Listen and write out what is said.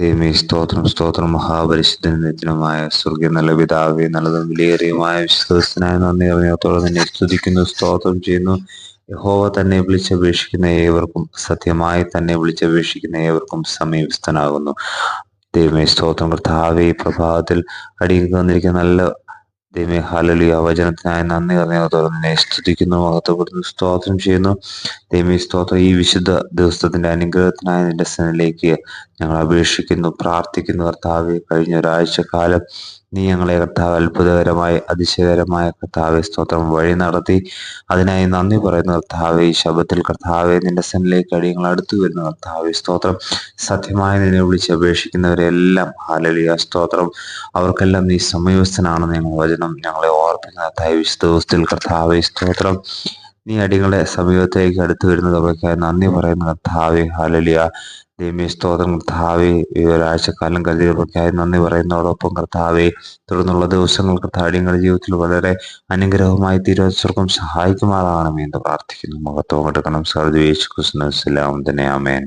ദൈവമേ സ്തോത്രം സ്തോത്രം. മഹാപരിശുദ്ധനുമായ സ്വർഗീയ നല്ല പിതാവേ നല്ലതും വിലയേറിയുമായ വിശ്വസനായ നന്ദി അറിഞ്ഞത്തോളം നിന്നെ സ്തുതിക്കുന്നു സ്തോത്രം ചെയ്യുന്നു. യഹോവ തന്നെ വിളിച്ചപേക്ഷിക്കുന്ന ഏവർക്കും സത്യമായി തന്നെ വിളിച്ചപേക്ഷിക്കുന്ന ഏവർക്കും സമീപസ്ഥനാകുന്നു. ദൈവമേ സ്തോത്രം. കർത്താവേ പ്രഭാതത്തിൽ അടിയിൽ വന്നിരിക്കുന്ന നല്ല ദൈവമേ ഹാലലിയ വചനത്തിനായി നന്ദി അറിഞ്ഞത്തോടെ നിന്നെ സ്തുതിക്കുന്നു മഹത്വപ്പെടുന്നു സ്തോത്രം ചെയ്യുന്നു. ദൈവമേ സ്തോത്രം. ഈ വിശുദ്ധ ദിവസത്തിന്റെ അനുഗ്രഹത്തിനായി നിന്റെ സനിലേക്ക് ഞങ്ങൾ അപേക്ഷിക്കുന്നു പ്രാർത്ഥിക്കുന്നു കർത്താവെ കഴിഞ്ഞ ഒരാഴ്ച കാലം നീ ഞങ്ങളെ കർത്താവ് അത്ഭുതകരമായി അതിശയകരമായ കർത്താവെ സ്തോത്രം വഴി നടത്തി. അതിനായി നന്ദി പറയുന്ന കർത്താവെ ഈ ശബത്തിൽ കർത്താവെ നിന്റെ സനിലേക്ക് അടിയങ്ങൾ അടുത്തു വരുന്ന കർത്താവെ സ്തോത്രം. സത്യമായി നിന്നെ വിളിച്ച് അപേക്ഷിക്കുന്നവരെല്ലാം ഹാലലിയ സ്തോത്രം. അവർക്കെല്ലാം നീ സമയസ്ഥനാണെന്ന് ഞങ്ങൾ വചനം ഞങ്ങളെ ഓർപ്പിക്കുന്ന കർത്താവ് വിശുദ്ധ ദിവസത്തിൽ കർത്താവെ സ്തോത്രം. നീ അടികളെ സമീപത്തേക്ക് അടുത്തു വരുന്നത് അവർക്കായി നന്ദി പറയുന്ന കർത്താവെ. ഹാലലിയ ദൈവമേ സ്തോത്രം കർത്താവെ. ഈ ഒരാഴ്ചക്കാലം കരുതിയവർക്കായി നന്ദി പറയുന്നതോടൊപ്പം കർത്താവെ തുടർന്നുള്ള ദിവസങ്ങൾ കർത്താടിയങ്ങളുടെ ജീവിതത്തിൽ വളരെ അനുഗ്രഹമായി തീരുവച്ചവർക്കും സഹായിക്കുമാറാകണമേ എന്ന് പ്രാർത്ഥിക്കുന്നു. മഹത്വം എടുക്കണം. സർദ്ദേശ് കുസ്ലാം തന്നെ ആമേൻ.